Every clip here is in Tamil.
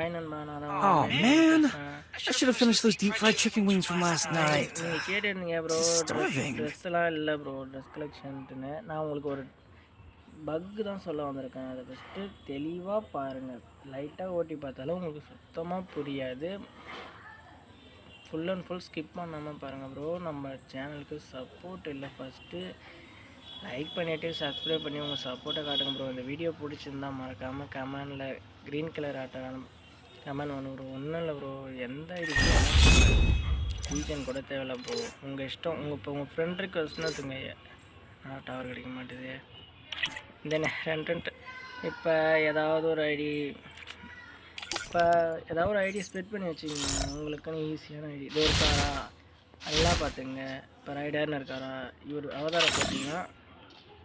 நான் தான் Oh man, ah. I should have finished those deep fried chicken wings from last night. நீங்கள் கேட்டிருந்தீங்க ப்ரோ Starving. ட்ரெஸ்ஸெல்லாம் இல்லை ப்ரோ ட்ரெஸ் கலெக்ஷன்ட்டுன்னு நான் உங்களுக்கு ஒரு பக்கு தான் சொல்ல வந்திருக்கேன். அதை ஃபஸ்ட்டு தெளிவாக பாருங்கள் லைட்டாக ஓட்டி பார்த்தாலும் உங்களுக்கு சுத்தமாக புரியாது. ஃபுல் அண்ட் ஃபுல் ஸ்கிப் பண்ணாமல் பாருங்கள் ப்ரோ நம்ம சேனலுக்கு சப்போர்ட் இல்லை. ஃபஸ்ட்டு லைக் பண்ணிவிட்டு சப்ஸ்கிரைப் பண்ணி உங்கள் சப்போர்ட்டை காட்டுங்க ப்ரோ இந்த வீடியோ பிடிச்சிருந்தா மறக்காமல் கமெண்டில் க்ரீன் கலர் ஆட்டம் கமெண்ட் ஒன்று ப்ரோ ஒன்றும் இல்லை ப்ரோ எந்த இது ரீசன் கூட தேவையில்ல ப்ரோ உங்கள் இஷ்டம் உங்கள் இப்போ உங்கள் ஃப்ரெண்ட் ரிக்வஸ்ட்னு வச்சுங்க ஆனால் டவர் கிடைக்க மாட்டேது. தென் ரெண்டு இப்போ ஏதாவது ஒரு ஐடி இப்போ ஏதாவது ஒரு ஐடி ஸ்ப்ரெட் பண்ணி வச்சுக்கோங்க. உங்களுக்குன்னு ஈஸியான ஐடி. இது இருக்காரா நல்லா பார்த்துங்க. இப்போ ரைடர்னு இருக்காரா? இவர் அவதாரம் பார்த்தீங்கன்னா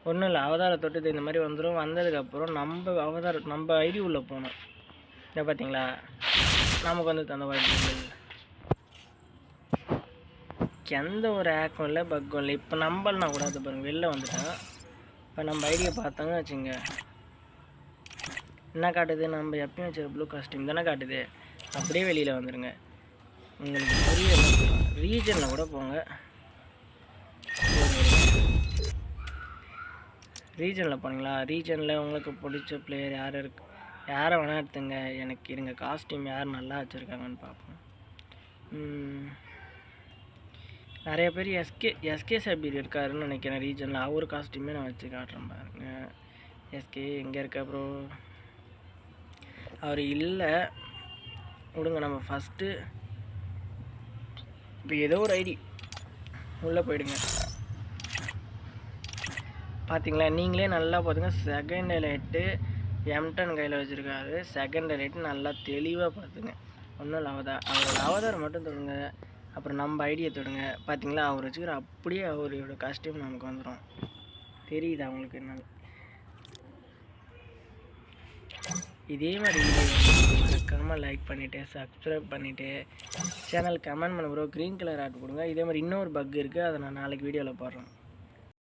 ஒன்றும் இல்லை அவதார தொட்டு இந்த மாதிரி வந்துடும் வந்ததுக்கப்புறம் நம்ம அவதார நம்ம ஐடி உள்ளே போகணும். இதை பார்த்தீங்களா? நமக்கு வந்து தந்த வாய்ப்பு எந்த ஒரு ஆக்கும் இல்லை பக்கும் இல்லை. இப்போ நம்பலாம் கூட அது பாருங்கள் வெளில வந்துட்டோம் இப்போ நம்ம ஐடியை பார்த்தோங்க வச்சுங்க என்ன காட்டுது? நம்ம எப்பயும் வச்சிருக்க ப்ளூ காஸ்டியூம் தானே காட்டுது. அப்படியே வெளியில் வந்துடுங்க உங்களுக்கு பெரிய ரீஜனில் கூட போங்க. ரீஜனில் போனீங்களா? ரீஜனில் உங்களுக்கு பிடிச்ச பிளேயர் யார் இருக்கு? யாரை வேணால் எடுத்துங்க. எனக்கு இருங்க. காஸ்டியூம் யார் நல்லா வச்சுருக்காங்கன்னு பார்ப்போம். நிறைய பேர் எஸ்கே எஸ்கே சபீர் இருக்காருன்னு நினைக்கிறேன் ரீஜனில் அவர் காஸ்டியூமே நான் வச்சு காட்டுறேன் பாருங்க. எஸ்கே எங்கே இருக்க ப்ரோ அவர் இல்லை. விடுங்க நம்ம ஃபஸ்ட்டு இப்போ ஏதோ ஒரு ஐடி உள்ளே போயிடுங்க. பார்த்தீங்களா நீங்களே நல்லா பார்த்துங்க செகண்ட் லைட்டு எம்டன் கையில் வச்சுருக்காரு. செகண்ட் ரேட்டு நல்லா தெளிவாக பார்த்துங்க. ஒன்றும் லவதா. அவரோட அவதார் மட்டும் தொடுங்க. அப்புறம் நம்ம ஐடியை தொடுங்க. பார்த்தீங்களா அவர் வச்சுக்கிற அப்படியே அவரோட காஸ்டியூம் நமக்கு வந்துடும் தெரியுது அவங்களுக்கு என்ன? இதே மாதிரி வீடியோ மறக்காமல் லைக் பண்ணிவிட்டு சப்ஸ்கிரைப் பண்ணிவிட்டு சேனல் கமெண்ட் பண்ண ப்ரோ க்ரீன் கலர் ஆட் கொடுங்க. இதே மாதிரி இன்னொரு பக் இருக்குது அதை நான் நாளைக்கு வீடியோவில் போடுறேன்.